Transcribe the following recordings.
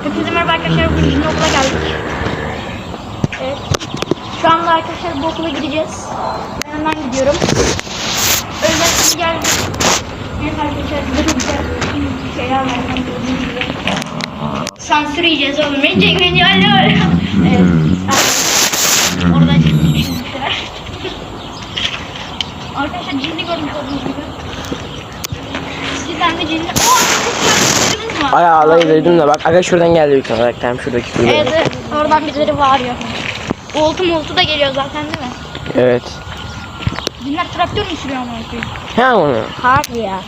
Hepinize merhaba arkadaşlar. Bugün yine okula geldik. Evet. Şu anda arkadaşlar bu okula gideceğiz. Ben hemen gidiyorum. Öyle şimdi geldik. Evet arkadaşlar bize çok güzel şeyler var. Sansür yiyeceğiz oğlum. Beni çekmeyince öyle öyle. Evet. Orada şimdi bir şeyler. Arkadaşlar cinli görmüş olduğunuz gibi. Sizden de cinli. Oo! Çok güzel var. Ay ağlayı dedim de bak aga şuradan geldi bir tane bak tam şuradaki kulübe. Evet, oradan birileri bağırıyor. Oltu moltu da geliyor zaten değil mi? Evet. Cinler traktör mü sürüyor ama? Ha onu. Harbi ya.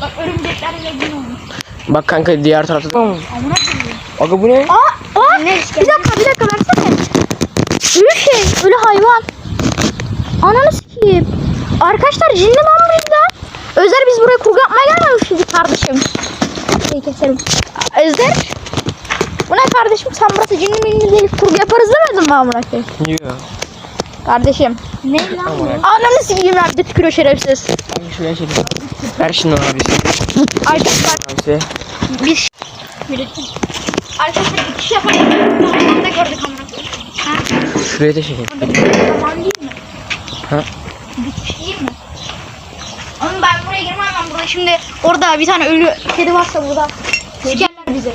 Bak örümcekler bile gün olmuş. Bak kanka diğer tarafta. Amına koyayım. Aga bu ne? Aa, aa, bir dakika, bir dakika versene. Ölü şey, ölü hayvan. Ananı sikeyim. Arkadaşlar cinli lan burada. Özer biz buraya kurgu yapmaya gelmemiştik kardeşim. Şey keselim. Özer. Bu ne kardeşim? Sen burası cinli minli değil kurgu yaparız demedin mi amına koyayım? Yiyor. Kardeşim. Ne lan bu? Ananı sikeyim ya bir de tükürüyor şerefsiz. Kanka şuraya çekin. Ver şunu abisi. Arkadaşlar Abisi. biz Arkadaşlar bir kişi yaparız. Zamanında gördük amına koyayım. Ha? Şuraya da çekin. Zaman değil mi? Ha? Bir kişi değil mi? Ben buraya girmem ben burada şimdi orada bir tane ölü kedi varsa burada sikerler bizi.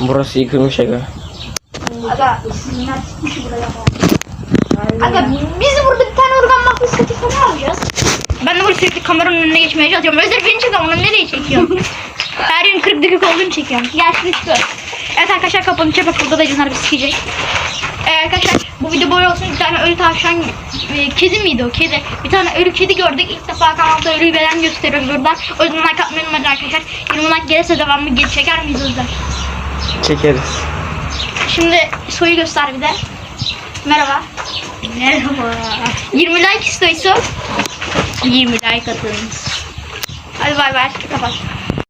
Burası yıkılmış aga. Aga sinirler tutmuş buraya. Aga biz burada bir tane organ bakmış seti falan alacağız. Ben de burada sürekli kameranın önüne geçmeye çalışıyorum. Özel beni çek ama nereye çekiyorsun? Her yerin kırık dökük olduğunu çekiyorum. Gel lütfen. Evet arkadaşlar kapanış yapıp burada da canlar bir sikecek. Ee, arkadaşlar bu video boy olsun bir tane ölü tavşan e, kedi miydi o kedi bir tane ölü kedi gördük ilk defa kanalda ölü beden gösteriyoruz burada o yüzden like atmayı unutmayın arkadaşlar 20 like gelirse devamlı geri çeker miyiz Özlem? Çekeriz. Şimdi soyu göster bir de. Merhaba. Merhaba. 20 like istiyorsa 20 like atınız. Hadi bay bay. Kapat.